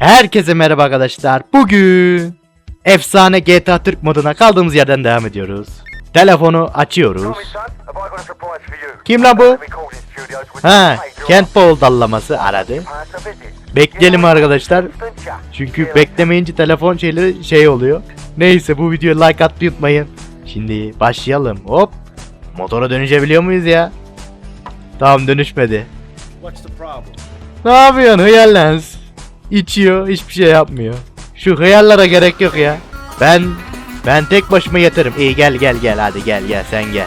Herkese merhaba arkadaşlar. Bugün efsane GTA Türk moduna kaldığımız yerden devam ediyoruz. Telefonu açıyoruz. Kim lan bu? Ha, Kent Paul dallaması aradı. Bekleyelim arkadaşlar. Çünkü beklemeyince telefon şeyleri şey oluyor. Neyse bu videoya like atmayı unutmayın. Şimdi başlayalım. Hop. Motora dönüşebiliyor muyuz ya? Tamam dönüşmedi. Ne yapıyorsun hıyar lens? İçiyor hiçbir şey yapmıyor. Şu hıyarlara gerek yok ya. Ben ben tek başıma yeterim. İyi gel gel gel hadi gel gel sen gel.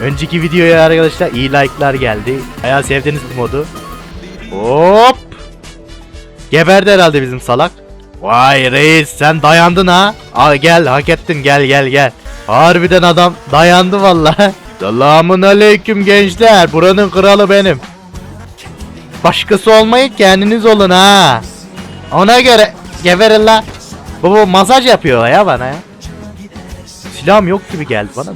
Önceki videoya arkadaşlar iyi like'lar geldi. Bayağı sevdiniz bu modu. Hop. Geberdi herhalde bizim salak. Vay reis sen dayandın ha. Al gel hak ettin gel gel gel. Harbiden adam dayandı vallahi. Selamun aleyküm gençler. Buranın kralı benim. Başkası olmayın kendiniz olun ha. Ona göre geberin la. Bu, bu masaj yapıyor ya bana ya. Silahım yok gibi geldi bana da.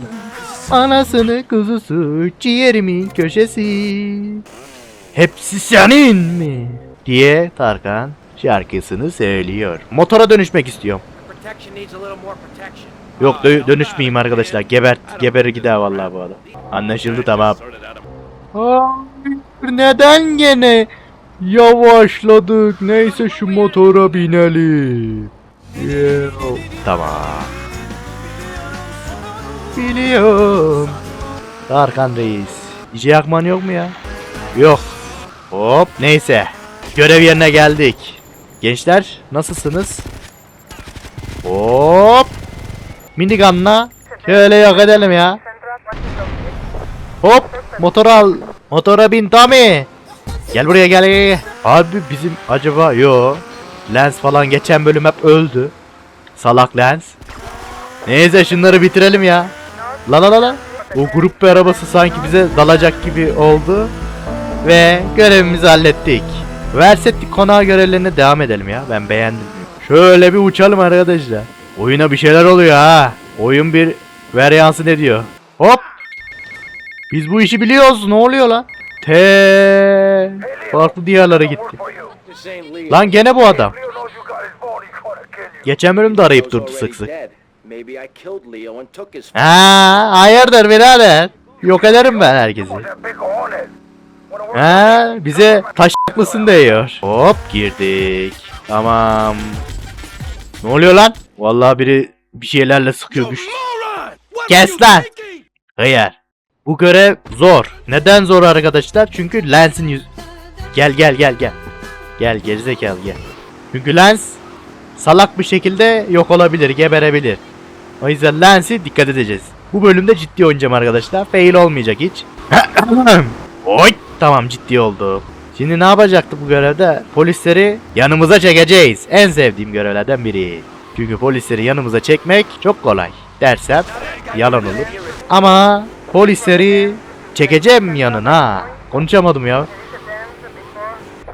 Anasını kuzusu ciğerimin köşesi. Hepsi senin mi? Diye Tarkan şarkısını söylüyor. Motora dönüşmek istiyorum. Yok dö- dönüşmeyeyim arkadaşlar. Gebert, geberir gider vallahi bu adam. Anlaşıldı tamam. Neden gene yavaşladık? Neyse şu motora binelim. Yo. Tamam. Biliyorum. Tarkan Reis. İyice yakman yok mu ya? Yok. Hop neyse. Görev yerine geldik. Gençler nasılsınız? Hop. Minigun'la şöyle yok edelim ya. Hop motora al. Motora bin Tommy. Gel buraya gel. Abi bizim acaba yo. Lens falan geçen bölüm hep öldü. Salak Lens. Neyse şunları bitirelim ya. La la la la. O grup bir arabası sanki bize dalacak gibi oldu. Ve görevimizi hallettik. Versettik konağı görevlerine devam edelim ya. Ben beğendim. Şöyle bir uçalım arkadaşlar. Oyuna bir şeyler oluyor ha. Oyun bir varyansı ne diyor? Biz bu işi biliyoruz. Ne oluyor lan? Te farklı diyarlara gitti. Lan gene bu adam. Geçen bölümde arayıp durdu sık sık. Ha, hayırdır birader? Yok ederim ben herkesi. Ha, bize taşaklısın diyor. Hop girdik. Tamam. Ne oluyor lan? Vallahi biri bir şeylerle sıkıyor güç. Kes lan. Hayır. Bu görev zor. Neden zor arkadaşlar? Çünkü lensin yüz... Gel gel gel gel. Gel gerizekalı gel. Çünkü lens salak bir şekilde yok olabilir, geberebilir. O yüzden lensi dikkat edeceğiz. Bu bölümde ciddi oynayacağım arkadaşlar. Fail olmayacak hiç. Oy! Tamam ciddi oldu. Şimdi ne yapacaktık bu görevde? Polisleri yanımıza çekeceğiz. En sevdiğim görevlerden biri. Çünkü polisleri yanımıza çekmek çok kolay. Dersem yalan olur. Ama polisleri çekeceğim yanına. Konuşamadım ya.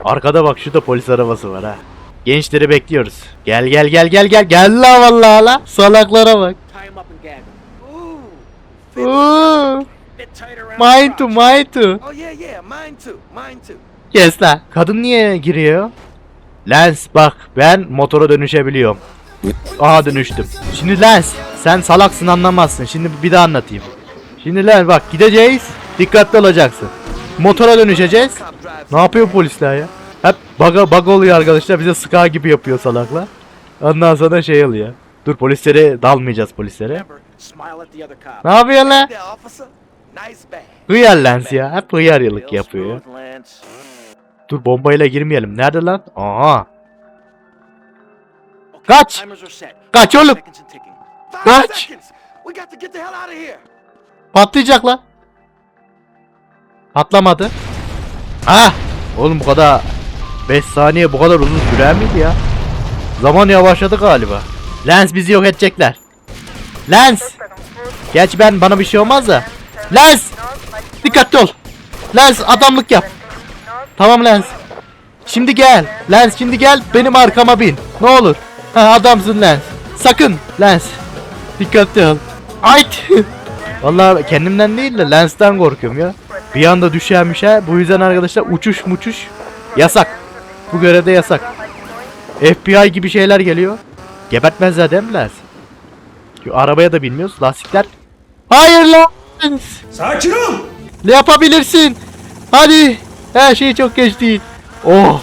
Arkada bak şurada polis arabası var ha. Gençleri bekliyoruz. Gel gel gel gel gel. Gel la vallahi la. Salaklara bak. Ooh. Mine too, mine too. Oh yeah, yeah, mine too, mine too. Kes lan. Kadın niye giriyor? Lens bak ben motora dönüşebiliyorum. Aha dönüştüm. Şimdi Lens sen salaksın anlamazsın. Şimdi bir daha anlatayım. Şimdi Lens bak gideceğiz. Dikkatli olacaksın. Motora dönüşeceğiz. Ne yapıyor polisler ya? Hep bug, bug oluyor arkadaşlar. Bize sıkar gibi yapıyor salaklar. Ondan sonra şey oluyor. Dur polislere dalmayacağız polislere. Ne yapıyorsun lan? Hıyar Lens ya. Hep hıyar yılık Real yapıyor ya. Dur bombayla girmeyelim. Nerede lan? Aha. Okay, Kaç! Kaç oğlum! Kaç! Patlayacak lan. Patlamadı. Ah! Oğlum bu kadar 5 saniye bu kadar uzun sürer miydi ya? Zaman yavaşladı galiba. Lens bizi yok edecekler. Lens! Geç ben bana bir şey olmaz da. Lens! Dikkatli ol. Lens adamlık yap. Tamam Lens. Şimdi gel. Lens şimdi gel benim arkama bin. Ne olur. Ha, adamsın Lens. Sakın Lens. Dikkatli ol. Ayt. Vallahi kendimden değil de lensten korkuyorum ya. Bir anda düşermiş ha. Bu yüzden arkadaşlar uçuş muçuş Yasak. Bu görevde yasak. FBI gibi şeyler geliyor. Gebertmezler değil mi? Şu arabaya da bilmiyoruz. Lastikler. Hayır lan! Sakin ol. Ne yapabilirsin? Hadi. Her şey çok geç değil. Oh.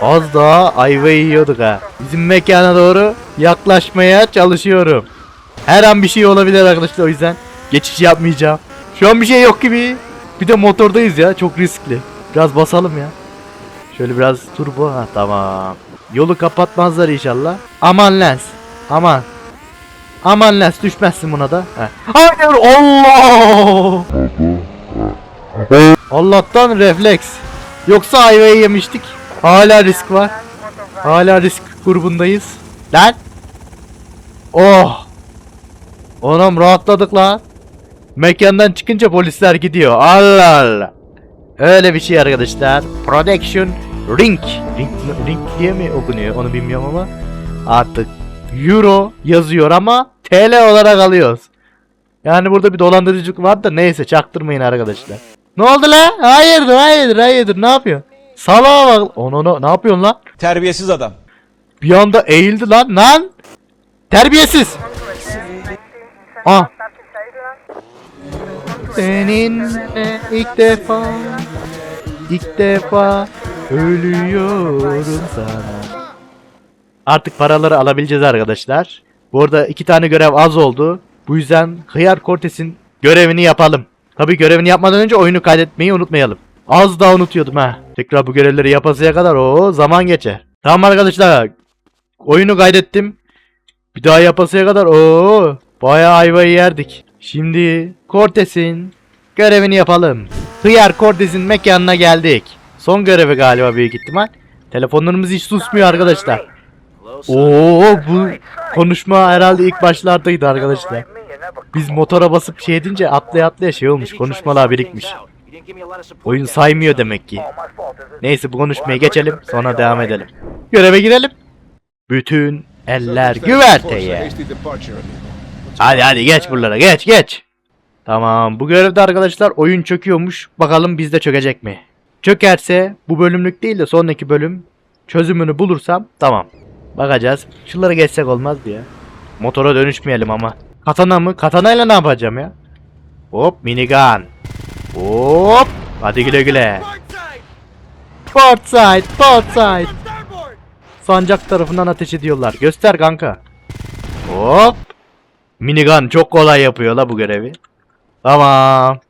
Az daha ayvayı yiyorduk ha. Bizim mekana doğru yaklaşmaya çalışıyorum. Her an bir şey olabilir arkadaşlar o yüzden geçiş yapmayacağım. Şu an bir şey yok gibi. Bir de motordayız ya çok riskli. Biraz basalım ya. Şöyle biraz turbo ha tamam. Yolu kapatmazlar inşallah. Aman lens. Aman. Aman lens düşmezsin buna da. Heh. Hayır Allah. Allah'tan refleks. Yoksa ayvayı yemiştik. Hala risk var. Hala risk grubundayız. Lan. Oh. Onam rahatladık lan. Mekandan çıkınca polisler gidiyor. Allah Allah. Öyle bir şey arkadaşlar. Production Ring. Ring, ring diye mi okunuyor onu bilmiyorum ama. Artık Euro yazıyor ama TL olarak alıyoruz. Yani burada bir dolandırıcılık var da neyse çaktırmayın arkadaşlar. Ne oldu lan? Hayırdır hayırdır hayırdır ne yapıyorsun? Salağa bak. Onu onu ne yapıyorsun lan? Terbiyesiz adam. Bir anda eğildi lan lan. Terbiyesiz. Ah. Seninle ilk defa ilk defa ölüyorum sana. Artık paraları alabileceğiz arkadaşlar. Bu arada iki tane görev az oldu. Bu yüzden Hıyar Cortez'in görevini yapalım. Tabi görevini yapmadan önce oyunu kaydetmeyi unutmayalım. Az daha unutuyordum ha. Tekrar bu görevleri yapasıya kadar o zaman geçer. Tamam arkadaşlar. Oyunu kaydettim. Bir daha yapasıya kadar o bayağı ayvayı yerdik. Şimdi Cortez'in görevini yapalım. Hıyar Cortez'in mekanına geldik. Son görevi galiba büyük ihtimal. Telefonlarımız hiç susmuyor arkadaşlar. Oo bu konuşma herhalde ilk başlardaydı arkadaşlar. Biz motora basıp şey edince atlaya atlaya şey olmuş konuşmalar birikmiş. Oyun saymıyor demek ki. Neyse bu konuşmaya geçelim sonra devam edelim. Göreve girelim. Bütün eller güverteye. Hadi hadi geç buralara geç geç. Tamam bu görevde arkadaşlar oyun çöküyormuş. Bakalım bizde çökecek mi? Çökerse bu bölümlük değil de sonraki bölüm çözümünü bulursam tamam. Bakacağız. Şunları geçsek olmaz ya. Motora dönüşmeyelim ama. Katana mı? Katanayla ne yapacağım ya? Hop minigun. Hop. Hadi güle güle. Port side, port side. Sancak tarafından ateş ediyorlar. Göster kanka. Hop. Minigun çok kolay yapıyor la bu görevi. Tamam.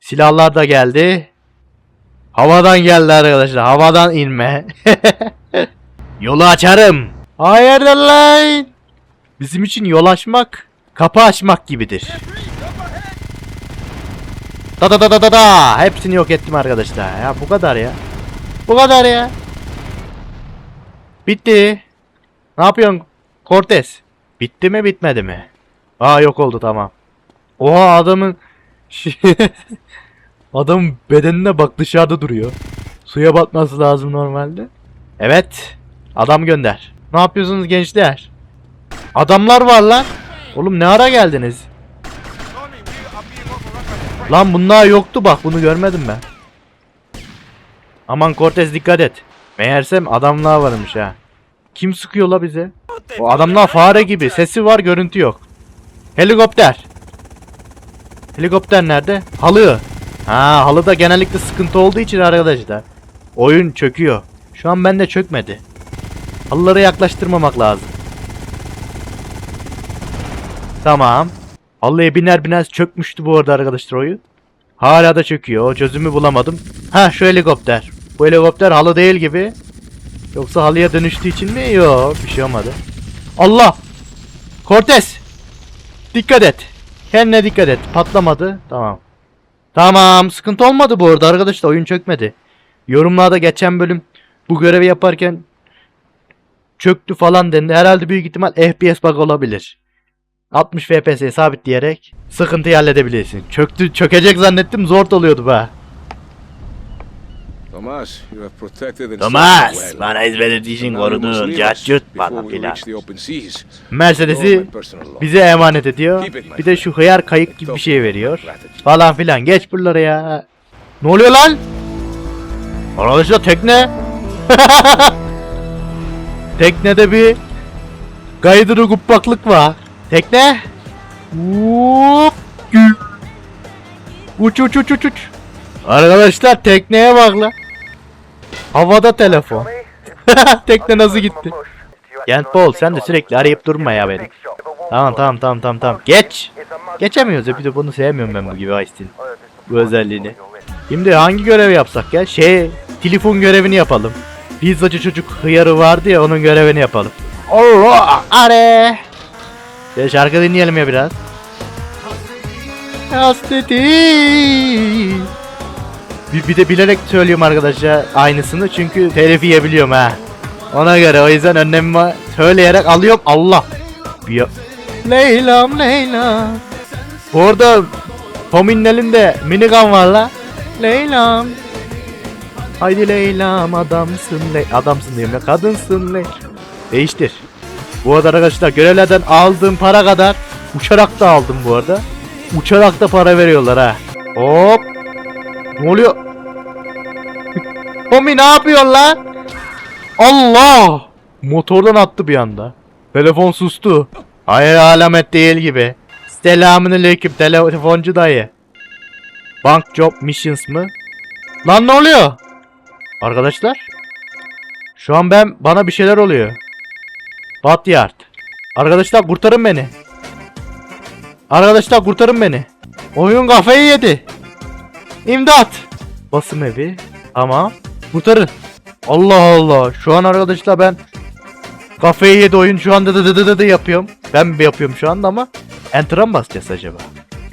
Silahlar da geldi. Havadan geldi arkadaşlar. Havadan inme. Yolu açarım. Hayırdır lan? Bizim için yol açmak, kapı açmak gibidir. Da da da da da da. Hepsini yok ettim arkadaşlar. Ya bu kadar ya. Bu kadar ya. Bitti. Ne yapıyorsun Cortez? Bitti mi bitmedi mi? Aa yok oldu tamam. Oha adamın Adam bedenine bak dışarıda duruyor. Suya batması lazım normalde. Evet. Adam gönder. Ne yapıyorsunuz gençler? Adamlar var lan. Oğlum ne ara geldiniz? Lan bunlar yoktu bak bunu görmedim ben. Aman Cortez dikkat et. Meğersem adamlar varmış ha. Kim sıkıyor la bize? O adamlar fare gibi. Sesi var görüntü yok. Helikopter. Helikopter nerede? Halı. Ha halıda genellikle sıkıntı olduğu için arkadaşlar. Oyun çöküyor. Şu an bende çökmedi. Halıları yaklaştırmamak lazım. Tamam. Halıya biner binmez çökmüştü bu arada arkadaşlar oyun. Hala da çöküyor. Çözümü bulamadım. Ha şu helikopter. Bu helikopter halı değil gibi. Yoksa halıya dönüştüğü için mi? Yok bir şey olmadı. Allah! Cortez! Dikkat et. Kendine dikkat et. Patlamadı. Tamam. Tamam. Sıkıntı olmadı bu arada arkadaşlar. Oyun çökmedi. Yorumlarda geçen bölüm bu görevi yaparken çöktü falan dendi. Herhalde büyük ihtimal FPS bug olabilir. 60 FPS sabitleyerek sıkıntıyı halledebilirsin. Çöktü, çökecek zannettim zor oluyordu be. Thomas, bana hizmet ettiği için Now you must korudun. before bana filan. Mercedes'i bize emanet ediyor. Bir de şu hıyar kayık gibi bir şey veriyor. Falan filan. Geç buraları ya. Ne oluyor lan? Arkadaşlar tekne. Teknede bir gaydırı kubbaklık var. Tekne. Gü. Uç uç uç uç uç. Arkadaşlar tekneye bak lan. Havada telefon. Tekne nasıl gitti? Gent Paul sen de sürekli arayıp durma ya beni. Tamam tamam tamam tamam tamam. Geç. Geçemiyoruz ya bir de bunu sevmiyorum ben bu gibi Ice'in. Bu özelliğini. Şimdi hangi görevi yapsak ya? Şey telefon görevini yapalım. Pizzacı çocuk hıyarı vardı ya onun görevini yapalım. Allah are. Ya şarkı dinleyelim ya biraz. Hasreti. Bir, bir de bilerek söylüyorum arkadaşlar aynısını çünkü telif yiyebiliyorum ha. Ona göre o yüzden önlemimi söyleyerek alıyorum Allah. Bir Leylam Leyla. Orada Tommy'nin elinde minigun var la. Leylam. Haydi Leylam adamsın le adamsın diyorum ya kadınsın le. Değiştir. Bu arada arkadaşlar görevlerden aldığım para kadar uçarak da aldım bu arada. Uçarak da para veriyorlar ha. Hop. Ne oluyor? Tommy ne yapıyorsun lan? Allah! Motordan attı bir anda. Telefon sustu. Hayır alamet değil gibi. Selamünaleyküm telefoncu dayı. Bank job missions mı? Lan ne oluyor? Arkadaşlar? Şu an ben bana bir şeyler oluyor. Batyard. Arkadaşlar kurtarın beni. Arkadaşlar kurtarın beni. Oyun kafayı yedi. İmdat. Basım evi. Tamam. Kurtarın. Allah Allah. Şu an arkadaşlar ben kafayı yedi oyun şu anda dı dı dı dı dı yapıyorum. Ben mi yapıyorum şu anda ama Enter'a mı basacağız acaba?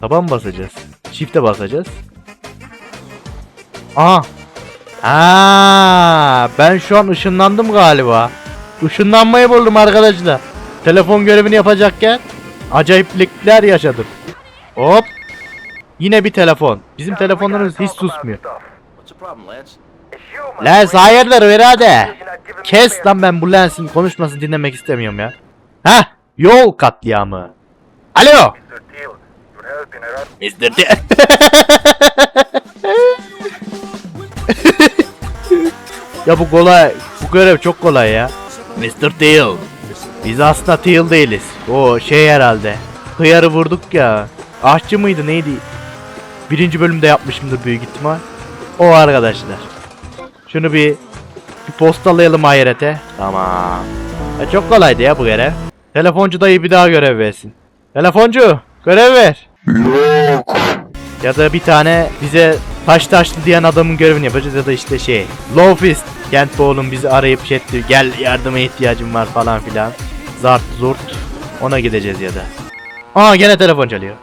Taba mı basacağız? Shift'e basacağız. Aha. Aa, ben şu an ışınlandım galiba. Işınlanmayı buldum arkadaşlar. Telefon görevini yapacakken acayiplikler yaşadım. Hop. Yine bir telefon. Bizim telefonlarımız hiç susmuyor. Lens hayırdır birader? Kes lan ben bu Lens'in konuşmasını dinlemek istemiyorum ya. Heh yol katliamı. Alo. Mr. T. ya bu kolay. Bu görev çok kolay ya. Mr. Teal. Biz aslında Teal değiliz. O şey herhalde. Hıyarı vurduk ya. Aşçı mıydı neydi? Birinci bölümde yapmışımdır büyük ihtimal. O arkadaşlar. Şunu bir, bir postalayalım hayrete. Tamam. Ya çok kolaydı ya bu görev. Telefoncu dayı bir daha görev versin. Telefoncu görev ver. Ya da bir tane bize taş taşlı diyen adamın görevini yapacağız ya da işte şey. Low Fist. Kent Boğul'un bizi arayıp şey etti. Gel yardıma ihtiyacım var falan filan. Zart zurt. Ona gideceğiz ya da. Aa gene telefon çalıyor.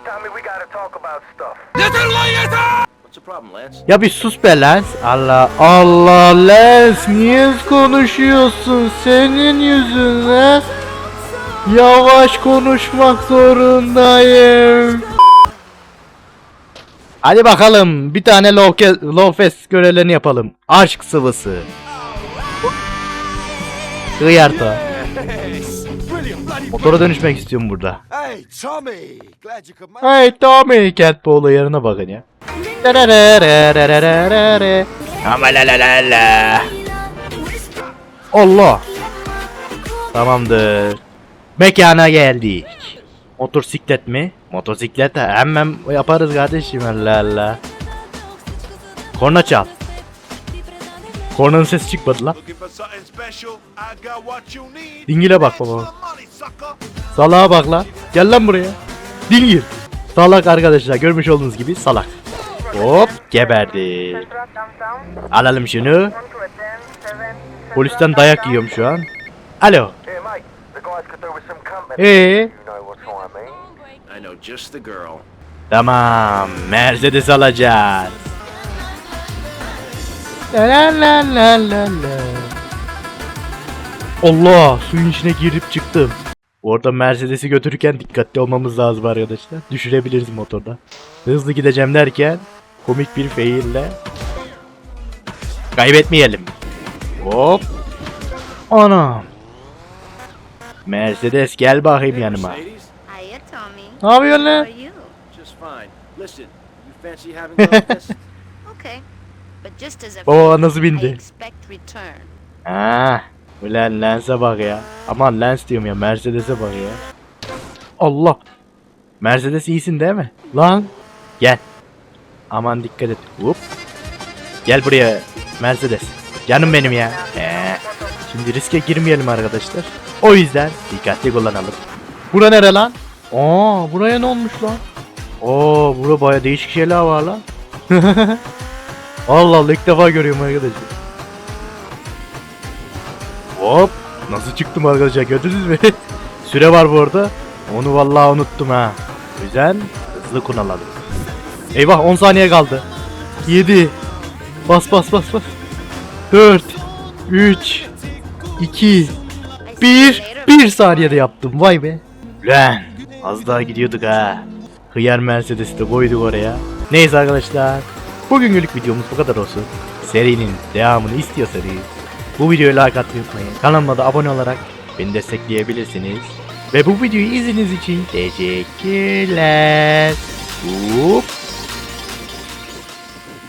What's the problem, Lance? Ya bir sus be Lens. Allah Allah Lens niye konuşuyorsun senin yüzünden? Yavaş konuşmak zorundayım. Hadi bakalım bir tane low, low fest görevlerini yapalım. Aşk sıvısı. Hıyarta. Motora dönüşmek istiyorum burada. Hey, Tommy! Glad you could make Hey Tommy Cat Bowl'u yarına bakın ya. Ama la la la la. Allah. Tamamdır. Mekana geldik. Motosiklet mi? Motosiklet de hemen yaparız kardeşim Allah Allah. Korna çal. Kornanın sesi çıkmadı lan. Dingile bak baba. Salağa bak lan. Gel lan buraya. Dingil. Salak arkadaşlar görmüş olduğunuz gibi salak. Hop geberdi. Alalım şunu. Polisten dayak yiyorum şu an. Alo. Ee, tamam. Mercedes alacağız. La la la la la la. Allah suyun içine girip çıktım. Orada Mercedes'i götürürken dikkatli olmamız lazım arkadaşlar. Düşürebiliriz motorda. Hızlı gideceğim derken komik bir faille kaybetmeyelim. Hop. Anam. Mercedes gel bakayım yanıma. Ne yapıyorsun How lan? are you? Just fine. Listen, you fancy having fun with this? Okay. But just as a Oo, favor, nasıl bindi? Ha, ulan lense bak ya. Aman lens diyorum ya Mercedes'e bak ya. Allah. Mercedes iyisin değil mi? Lan gel. Aman dikkat et. Hop. Gel buraya Mercedes. Canım benim ya. Ee, şimdi riske girmeyelim arkadaşlar. O yüzden dikkatli kullanalım. Bura nere lan? Aa buraya ne olmuş lan? Oo burada baya değişik şeyler var lan. Allah Allah ilk defa görüyorum arkadaşlar. Hop. Nasıl çıktım arkadaşlar gördünüz mü? Süre var bu arada. Onu vallahi unuttum ha. O hızlı kullanalım. Eyvah 10 saniye kaldı. 7 Bas bas bas bas. 4 3 2 1 1 saniyede yaptım vay be. Lan az daha gidiyorduk ha. Hıyar Mercedes'i de koyduk oraya. Neyse arkadaşlar. Bugünkülük videomuz bu kadar olsun. Serinin devamını istiyorsanız bu videoya like atmayı unutmayın. Kanalıma da abone olarak beni destekleyebilirsiniz. Ve bu videoyu izlediğiniz için teşekkürler. Hop.